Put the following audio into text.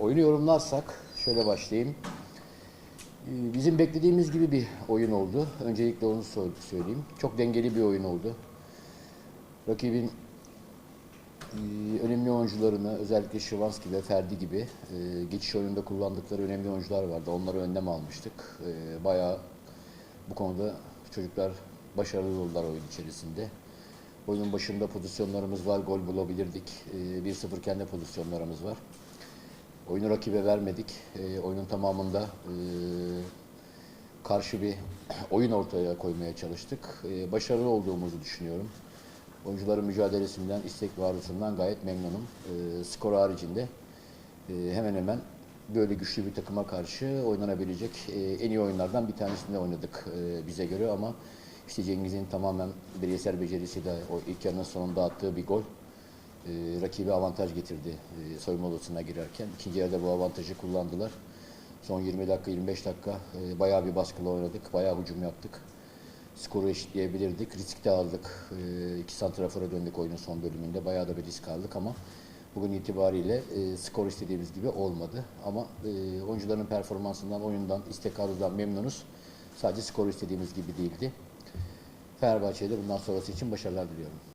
Oyunu yorumlarsak şöyle başlayayım. Ee, Bizim beklediğimiz gibi bir oyun oldu. Öncelikle onu sö- söyleyeyim. Çok dengeli bir oyun oldu. Rakibin e, önemli oyuncularını özellikle Şivanski ve Ferdi gibi e, geçiş oyununda kullandıkları önemli oyuncular vardı. Onları önlem almıştık. E, Bayağı bu konuda çocuklar başarılı oldular oyun içerisinde. Oyunun başında pozisyonlarımız var, gol bulabilirdik. E, 1-0 kendi pozisyonlarımız var. Oyunu rakibe vermedik. E, oyunun tamamında e, karşı bir oyun ortaya koymaya çalıştık. E, başarılı olduğumuzu düşünüyorum. Oyuncuların mücadelesinden, istek ve arzusından gayet memnunum. E, skor haricinde e, hemen hemen böyle güçlü bir takıma karşı oynanabilecek e, en iyi oyunlardan bir tanesinde oynadık e, bize göre ama işte Cengiz'in tamamen bireysel becerisiyle o ilk yarının sonunda attığı bir gol e, rakibe avantaj getirdi e, soyunma odasına girerken. İkinci yarıda bu avantajı kullandılar. Son 20 dakika 25 dakika e, bayağı bir baskılı oynadık. Bayağı hücum yaptık. Skoru eşitleyebilirdik. Risk de aldık. E, iki santrafora döndük oyunun son bölümünde. Bayağı da bir risk aldık ama bugün itibariyle e, skor istediğimiz gibi olmadı. Ama e, oyuncuların performansından, oyundan, istek arzudan memnunuz. Sadece skor istediğimiz gibi değildi. Fenerbahçe'ye de bundan sonrası için başarılar diliyorum.